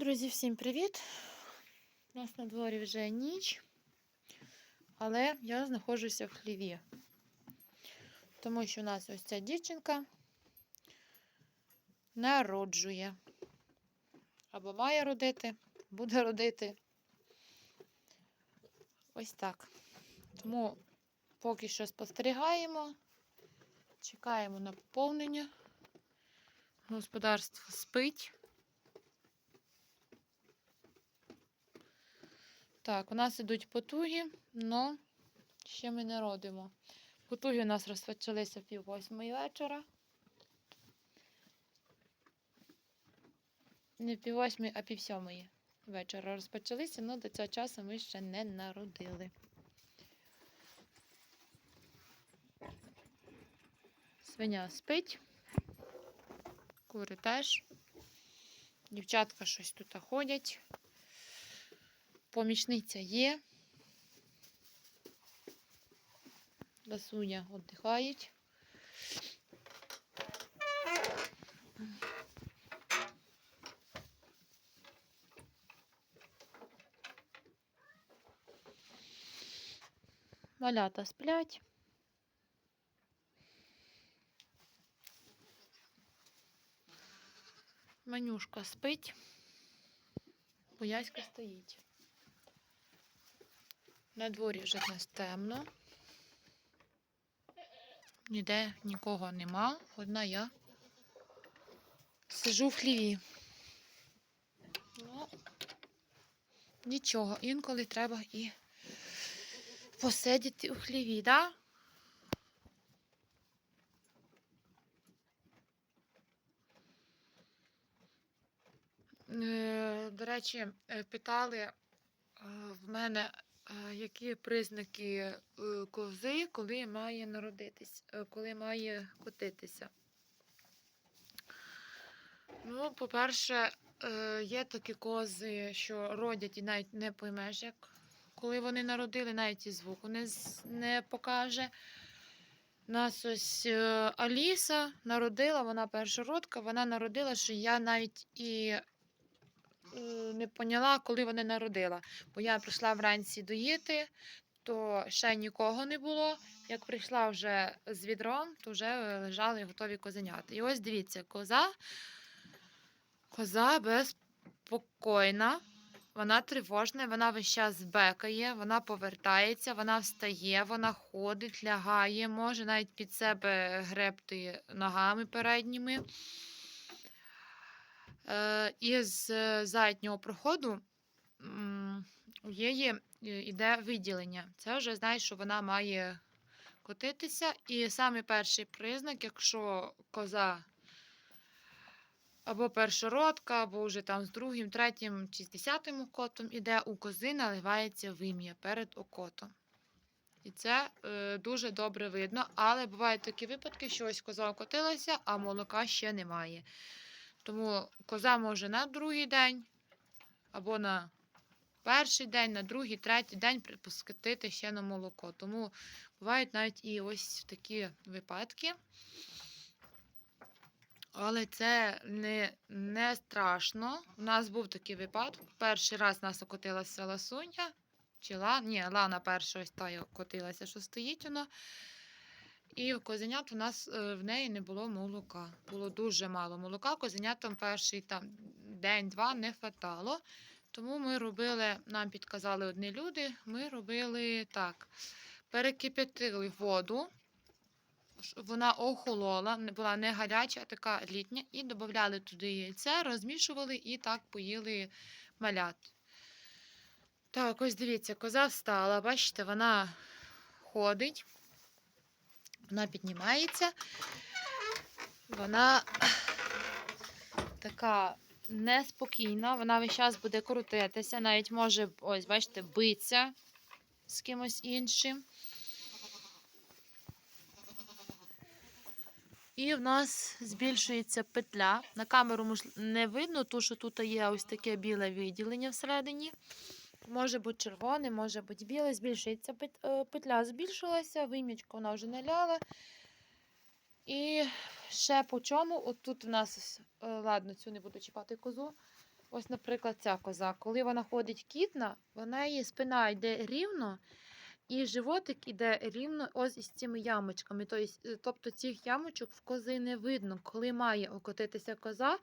Друзі, всім привіт! У нас на дворі вже ніч, але я знаходжуся в хліві. Тому що у нас ось ця дівчинка народжує. Або має родити, буде родити. Ось так. Тому поки що спостерігаємо, чекаємо на поповнення. Господарство спить. Так, у нас ідуть потуги, але ще ми не родимо. Потуги у нас розпочалися пів восьмої вечора. Не пів восьмої, а пів сьомої вечора розпочалися, але до цього часу ми ще не народили. Свиня спить, кури теж. Дівчатка щось тут ходять. Помічниця є. Ласуня віддихають. Малята сплять. Манюшка спить. Бояська стоїть. На дворі вже в нас темно. Ніде нікого нема. Одна я сижу в хліві. Ну, нічого, інколи треба і посидіти у хліві, так? Да? Е, До речі, е, питали е, в мене, які признаки е, кози, коли має народитись, е, коли має котитися. Ну, по-перше, е, є такі кози, що родять і навіть не поймеш, як коли вони народили, навіть і звуку не, не покаже. Нас ось Аліса народила, вона першородка, вона народила, що я навіть і не поняла, коли вона народила. Бо я прийшла вранці доїти, то ще нікого не було. Як прийшла вже з відром, то вже лежали готові козенята. І ось дивіться, коза, коза безпокійна. Вона тривожна, вона весь час бекає, вона повертається, вона встає, вона ходить, лягає, може навіть під себе гребти ногами передніми. Е, із е, заднього проходу у її йде виділення. Це вже знаєш, що вона має котитися. І саме перший признак, якщо коза або першородка, або вже там з другим, третім чи з десятим окотом іде, у кози наливається вим'я перед окотом. І це е, дуже добре видно, але бувають такі випадки, що ось коза окотилася, а молока ще немає. Тому коза може на другий день, або на перший день, на другий, третій день припускати ще на молоко. Тому бувають навіть і ось такі випадки. Але це не, не страшно. У нас був такий випадок. Перший раз нас окотилася ласуня. Чи ла... Ні, лана перша ось та окотилася, що стоїть вона. І в козенят у нас е, в неї не було молока. Було дуже мало молока. Козенятам перший там день-два не хватало. Тому ми робили, нам підказали одні люди, ми робили так: перекип'ятили воду, вона охолола, була не гаряча, а така літня, і додавали туди яйце, розмішували і так поїли малят. Так, ось дивіться, коза встала, бачите, вона ходить. Вона піднімається. Вона така неспокійна, вона весь час буде крутитися, навіть може, ось, бачите, битися з кимось іншим. І в нас збільшується петля. На камеру не видно, тому що тут є ось таке біле виділення всередині. Може бути червоне, може бути біле. Збільшується е, петля, збільшилася, вимічку вона вже наляла. І ще по чому, от тут у нас, е, ладно, цю не буду чіпати козу. ось, наприклад, ця коза, коли вона ходить кітна, вона її спина йде рівно, і животик іде рівно ось із цими ямочками. Е, тобто цих ямочок в кози не видно. Коли має окотитися коза,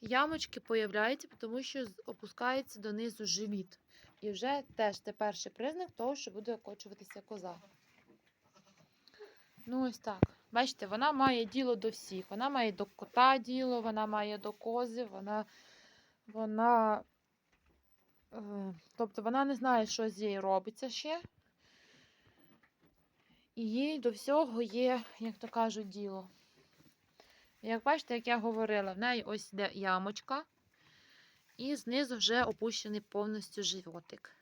ямочки появляються, тому що опускається донизу живіт. І вже теж це перший признак того, що буде окочуватися коза. Ну, ось так. Бачите, вона має діло до всіх. Вона має до кота діло, вона має до кози, вона. вона е, тобто вона не знає, що з їй робиться ще. І їй до всього є, як то кажуть, діло. Як бачите, як я говорила, в неї ось йде ямочка, і знизу вже опущений повністю животик.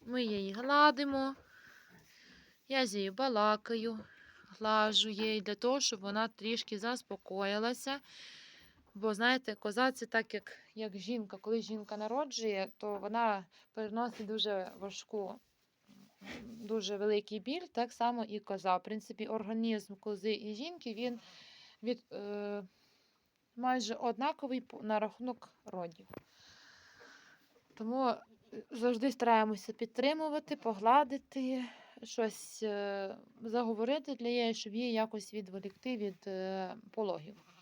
Ми її гладимо. Я з нею балакаю, глажу її для того, щоб вона трішки заспокоїлася. Бо, знаєте, коза це так, як, як жінка. Коли жінка народжує, то вона переносить дуже важку, дуже великий біль, так само і коза. В принципі, організм кози і жінки він від, е, майже однаковий на рахунок родів. Тому е, завжди стараємося підтримувати, погладити, щось е, заговорити для неї, щоб її якось відволікти від е, пологів.